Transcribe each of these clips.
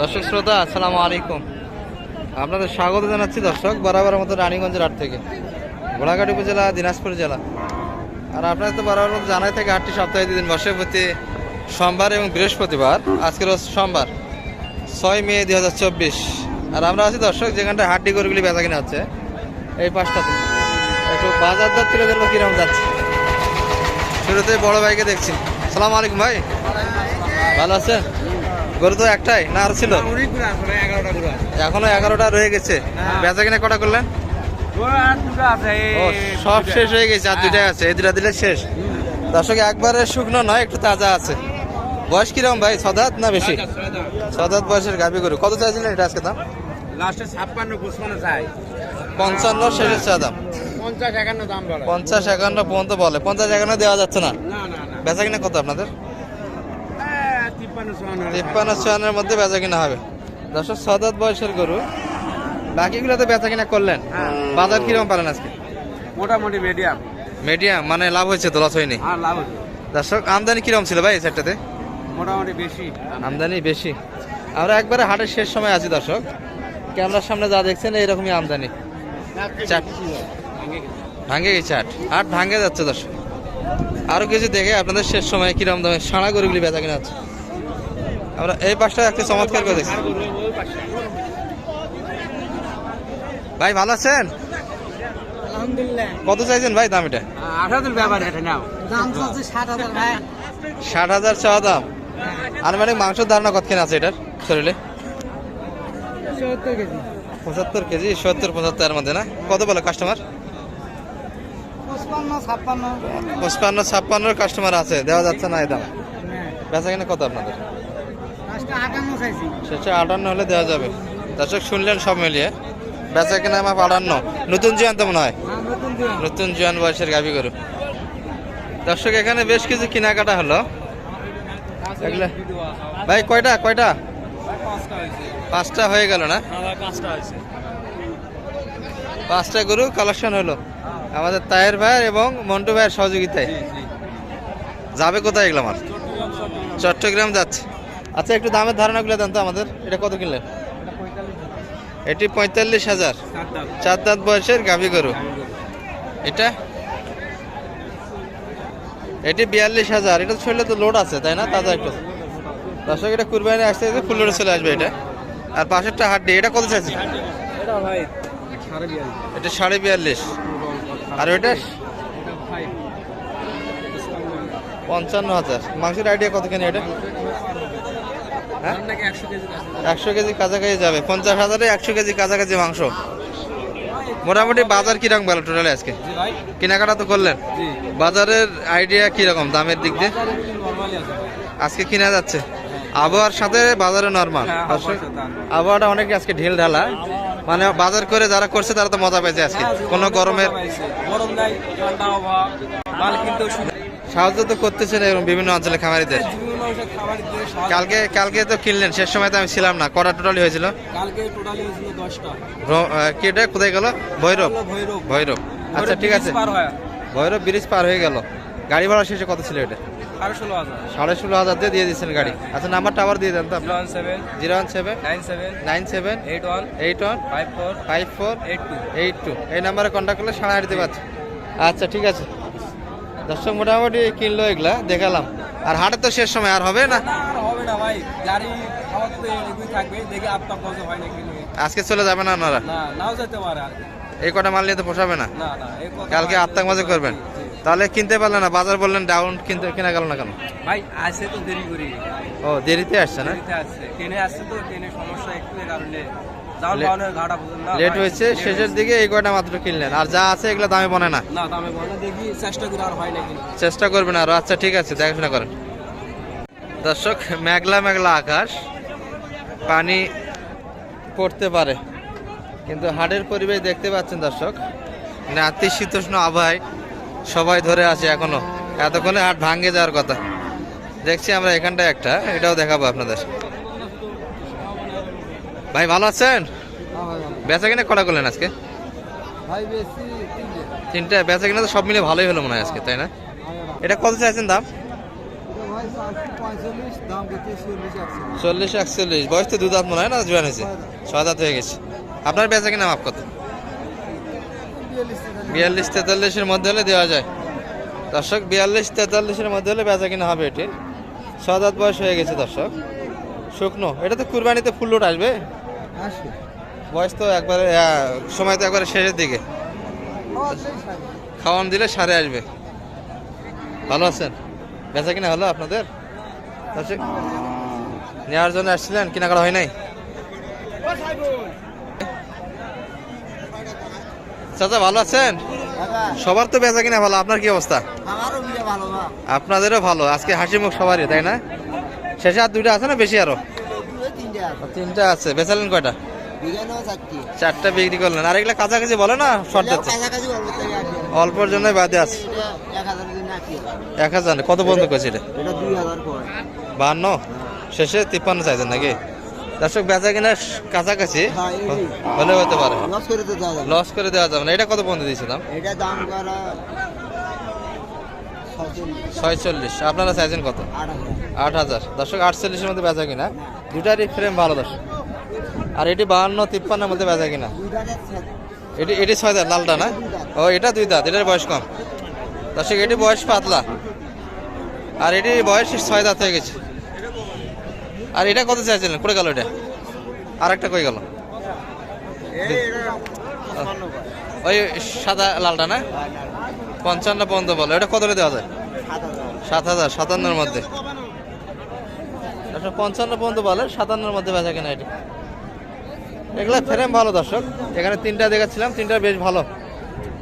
দর্শক শ্রোতা, আসসালামু আলাইকুম। আপনাদের স্বাগত জানাচ্ছি দর্শক বরাবর মতো রানীগঞ্জের হাট থেকে। ঘোড়াঘাট উপজেলা, দিনাজপুর জেলা। আর আপনাদের তো বরাবর মতো জানাই থাকে হাটটি সপ্তাহে দুদিন বসে প্রতি সোমবার এবং বৃহস্পতিবার। আজকের সোমবার, ছয় মে দুই হাজার চব্বিশ। আর আমরা আছি দর্শক, যেখানটা হাড্ডি গরুগুলি বেচা কিনা হচ্ছে, এই পাঁচটাতে একটু বাজার দর তুলে ধরবো কীরকম যাচ্ছে। শুরুতে বড় ভাইকে দেখছি। সালাম আলাইকুম ভাই। ভালো আছেন? গরু তো একটাই না আর ছিল? এখনও এগারোটা রয়ে গেছে। হ্যাঁ। বেচা কিনা কটা করলেন? সব শেষ হয়ে গেছে আর দুটাই আছে এই দুটা দিলে শেষ। দর্শক একবারে শুকনো নয় একটু তাজা আছে। বয়স কীরকম ভাই সদাত না বেশি? ছয়টা। বয়সের গাভি গরু। কত চাইছিলেন এটা আজকে দাম? পঞ্চান্ন শেষের চা দাম। পঞ্চাশ একান্ন দাম পঞ্চাশ একান্ন পর্যন্ত বলে। পঞ্চাশ একান্ন দেওয়া যাচ্ছে না। বেচা কিনা কত আপনাদের? হ্যাঁ, তিপ্পান্ন চুয়ান্ন চুয়ান্নের মধ্যে বেচা কিনা হবে। দর্শক ছদাত বয়সের গরু। বাকিগুলোতে বেচা কিনা করলেন? হ্যাঁ। বাজার কীরকম পারেন আজকে? মোটামুটি মিডিয়াম মিডিয়াম মানে লাভ হয়েছে তো লস হয়নি? হচ্ছে। দর্শক আমদানি কীরকম ছিল ভাই এই সেটটাতে মোটামুটি বেশি। আমদানি বেশি। আমরা একবারে হাটের শেষ সময় আছি দর্শক। ক্যামেরার সামনে যা দেখছেন এইরকমই আমদানি। চাট ভাঙ্গে গেছে হাট। হাট ভাঙ্গে যাচ্ছে দর্শক। আরও কিছু দেখে আপনাদের শেষ সময় কীরকম দামে সাড়া গরুগুলি বেচা কিনা হচ্ছে। আমরা এই পাশটা একটা চমৎকার করে দেখছি। ভাই ভালো আছেন? কত চাইছেন ভাই দাম এটা? আঠারোদের ব্যাপার এটা নাও। দাম চলছে ষাট হাজার চাওয়া দাম। আর মানে মাংসের ধারণা কতখানি আছে এটার শরীরে? পঁচাত্তর কেজি সত্তর পঁচাত্তর মধ্যে না? কত বলে কাস্টমার পঁচপান্ন ছাপ্পান্ন। পঁচপান্ন ছাপ্পান্নর কাস্টমার আছে। দেওয়া যাচ্ছে না এই দাম। বেচা কিনা কত আপনাদের? পাঁচটা আটান্ন হলে দেওয়া যাবে। দর্শক শুনলেন সব মিলিয়ে। বেচা কিনা আমার আটান্ন। নতুন জোয়ান তো মনে হয়? নতুন দিন নতুন জোয়ান বয়সের গাভি গরু। দর্শক এখানে বেশ কিছু কেনাকাটা হলো। ভাই কয়টা? কয়টা? পাঁচটা হয়ে গেল না? পাঁচটা গরু কালেকশন হলো। আমাদের তায়ের ভাইয়ের এবং মন্টু ভাইয়ের সহযোগিতায়। যাবে কোথায় এগুলো আমার? চট্টগ্রাম যাচ্ছে। আচ্ছা একটু দামের ধারণাগুলো দেন তো আমাদের। এটা কত কিনলেন? এটি পঁয়তাল্লিশ হাজার। চার দাঁত বয়সের গাভী গরু। এটা? এটি বিয়াল্লিশ হাজার। এটা শরীরে তো লোড আছে তাই না? তাজা একটু। দর্শক এটা কুরবানি আসতে আসতে ফুল লোডে চলে আসবে এটা। আর পাশেরটা হাড্ডি এটা কত চাইছে এটা সাড়ে বিয়াল্লিশ। আর ওইটা? পঞ্চান্ন হাজার। মাংসের আইডিয়া কতখানি এটা? হ্যাঁ একশো কেজি কাছাকাছি? যাবে। পঞ্চাশ হাজারে একশো কেজি কাছাকাছি মাংস। মোটামুটি বাজার কীরকম গেল টোটালে আজকে? কেনাকাটা তো করলেন। বাজারের আইডিয়া কীরকম দামের দিক দিয়ে? আজকে কিনা যাচ্ছে। আবহাওয়ার সাথে বাজারে নর্মাল হ্যাঁ। আবহাওয়াটা অনেক আজকে ঢিল ঢালা। মানে বাজার করে যারা করছে তারা তো মজা পেয়েছে আজকে। কোনো গরমের সাহায্য তো করতেছেন এরকম বিভিন্ন অঞ্চলে খামারিদের। কালকে কালকে তো কিনলেন শেষ সময় তো আমি ছিলাম না। কটা টোটালি হয়েছিল? কালকে টোটালি হয়েছিল এটা কোথায় গেল? ভৈরব। ভৈরব। আচ্ছা ঠিক আছে। ভৈরব ব্রিজ পার হয়ে গেল। গাড়ি ভাড়া শেষে কত ছিল এটা? সাড়ে ষোলো হাজার। দিয়ে দিয়ে দিচ্ছেন গাড়ি। আচ্ছা নাম্বারটা আবার দিয়ে দেন তো। Zero one seven. Nine seven. Eight one. Eight one. Five four. Five four. Eight two. Eight two. এই নাম্বারে কন্ট্যাক্ট করলে সাড়ে আট দিতে পারছি। আচ্ছা ঠিক আছে। দর্শক মোটামুটি কিনলো এগুলা। দেখালাম। আর হাটে তো শেষ সময় আর হবে না? আজকে চলে যাবে না আপনারা। এই কটা মাল নিয়ে তো পোষাবে না? কালকে আত্মাক মাঝে করবেন। তাহলে কিনতে পারলেন না বাজার বললেন ডাউন কিনতে কেনা গেল না কেন? ভাই আসে তো দেরি করি। ও দেরিতে আসছে না? দেরিতে আসছে। ট্রেনে আসছে তো ট্রেনে সমস্যা একটু লেট হয়েছে শেষের দিকে এই কয়টা মাত্র কিনলেন? আর যা আছে এগুলো দামে বনে না? না দামে বলে দেখি চেষ্টা করে আর হয় না চেষ্টা করবেন আরও। আচ্ছা ঠিক আছে দেখাশোনা করেন। দর্শক মেঘলা মেঘলা আকাশ পানি পড়তে পারে। কিন্তু হাটের পরিবেশ দেখতে পাচ্ছেন দর্শক নাতিশীতোষ্ণ আবহাওয়ায় সবাই ধরে আছে এখনও। এতক্ষণে হাট ভাঙ্গে যাওয়ার কথা। দেখছি আমরা এখানটায় একটা এটাও দেখাবো আপনাদের। ভাই ভালো আছেন? বেচা কিনা কটা করলেন আজকে? ভাই তিনটে। তিনটা বেচা কিনা তো সব মিলে ভালোই হলো মনে হয় আজকে তাই না? এটা কত চাইছেন দাম ভাই পঁয়তাল্লিশ দাম কত চল্লিশ একচল্লিশ। বয়স তো দু দাঁত মনে হয় না জোয়ান হয়েছে? ছয় দাঁত। হয়ে গেছে। আপনার বেচা কিনা মাপ কত? বিয়াল্লিশ তেতাল্লিশের মধ্যে হলে দেওয়া যায়। দর্শক বিয়াল্লিশ তেতাল্লিশের মধ্যে হলে বেচা কিনা হবে এটি ছয় দাঁত বয়স হয়ে গেছে দর্শক। শুকনো। এটা তো কুরবানিতে ফুল লোড আসবে। আসবে। বয়স তো একবারে সময় তো একবারে শেষের দিকে। খাওয়ান দিলে সারে আসবে। ভালো আছেন? বেচা কিনা হলো আপনাদের? দর্শক নেওয়ার জন্য আসছিলেন কিনা করা হয় নাই? চাচা ভালো আছেন? সবার তো বেচা কিনা ভালো আপনার কি অবস্থা? আপনাদেরও ভালো আজকে হাসি মুখ সবারই তাই না? শেষে আর দুইটা আছে না বেশি আরও? তিনটে আছে। বেচালেন কয়টা? চারটা। বিক্রি করলেন আর এগুলা কাছাকাছি বলে না শর্ট যাচ্ছে? অল্পর জন্য বাদে আছে। এক হাজার কত পর্যন্ত করেছে এটা? বাহান্ন শেষে তিপ্পান্ন চাইছেন নাকি? দর্শক বেচা কিনা কাছাকাছি হ্যাঁ, হলে হতে পারে। লস করে দেওয়া যাবে না। এটা কত পর্যন্ত দিয়েছিলাম? এটা দাম করা ছয়চল্লিশ। আপনারা চাইছেন কত? আট হাজার। আট দর্শক আটচল্লিশের মধ্যে বেচা কিনা। দুটারই ফ্রেম ভালো দর্শক। আর এটি বাহান্ন তিপ্পান্নের মধ্যে বেচা কিনা। এটি এটি ছয় দাঁত লালটা না? ও এটা দুই দাঁত। এটার বয়স কম। দর্শক এটি বয়স পাতলা। আর এটি বয়স ছয় দাঁত হয়ে গেছে। আর এটা কত চাইছিলেন? করে গেল এটা? আর একটা কই গেল? ওই সাদা লালটা না? পঞ্চান্ন পর্যন্ত বলো। এটা কত দেওয়া যায়? সাত হাজার সাত হাজার সাতান্নর মধ্যে। দর্শক পঞ্চান্ন পর্যন্ত বলে সাতান্নর মধ্যে বেচা কেনা এটি? এগুলো ফ্রেম ভালো দর্শক। এখানে তিনটা দেখাচ্ছিলাম তিনটা বেশ ভালো।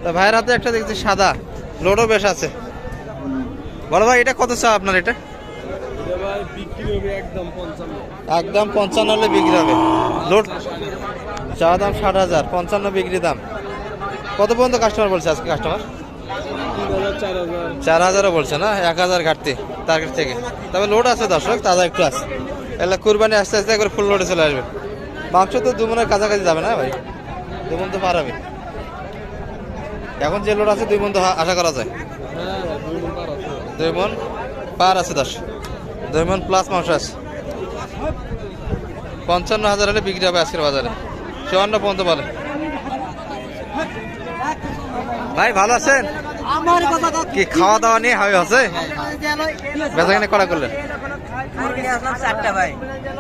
তো ভাইয়ের হাতে একটা দেখছি সাদা। লোডও বেশ আছে। বড় ভাই এটা কত চা আপনার এটা? একদম পঞ্চান্ন। হলে বিক্রি হবে। লোড চা দাম ষাট হাজার পঞ্চান্ন বিক্রি দাম। কত পর্যন্ত কাস্টমার বলছে আজকে কাস্টমার চার হাজারও বলছে না এক হাজার ঘাটতি টার্গেট থেকে। তবে লোড আছে দর্শক তাজা একটু আছে। এগুলো কুরবানি আস্তে আস্তে একবার ফুল লোডে চলে আসবে। মাংস তো দুমনের কাছাকাছি যাবে না ভাই? দুমন তো পার হবে। এখন যে লোড আছে দুই মন তো আশা করা যায়। হ্যাঁ দুই মন পার আছে। দুই মন পার আছে দশ দুই মন প্লাস মাংস আছে। পঞ্চান্ন হাজার হলে বিক্রি হবে আজকের বাজারে। চুয়ান্ন পর্যন্ত বলে ভাই ভালো আছেন? কি খাওয়া দাওয়া নিয়ে হাই আছে বেচা কিনে করা করলেন?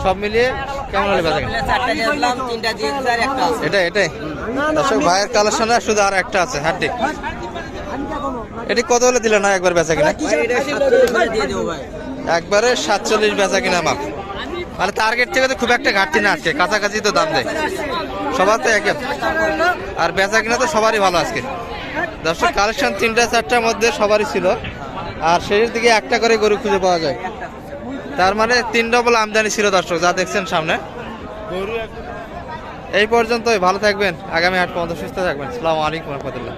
সব মিলিয়ে কেমন হলে বেচা কিনা? চারটা দিলাম তিনটা দিয়ে আর এটা এটাই। দর্শক ভাইয়ের কালেকশনে শুধু আর একটা আছে হাড্ডি। এটি কত হলে দিলে না একবার বেচা কিনা? দিয়ে দেবো ভাই। একবারে সাতচল্লিশ বেচা কিনা মাপ। মানে টার্গেট থেকে তো খুব একটা ঘাটতি না আজকে, কাছাকাছি তো দাম দেয় সবার তো একে আর বেচা কিনা তো সবারই ভালো আজকে। দর্শক কালেকশন তিনটা, চারটার মধ্যে সবারই ছিল। আর শেষের দিকে একটা করে গরু খুঁজে পাওয়া যায়। তার মানে তিন ডবল আমদানি ছিল দর্শক, যা দেখছেন সামনে। এই পর্যন্তই, ভালো থাকবেন। আগামী হাট পর্যন্ত সুস্থ থাকবেন। সালামু আলাইকুম রহমতুল্লাহ।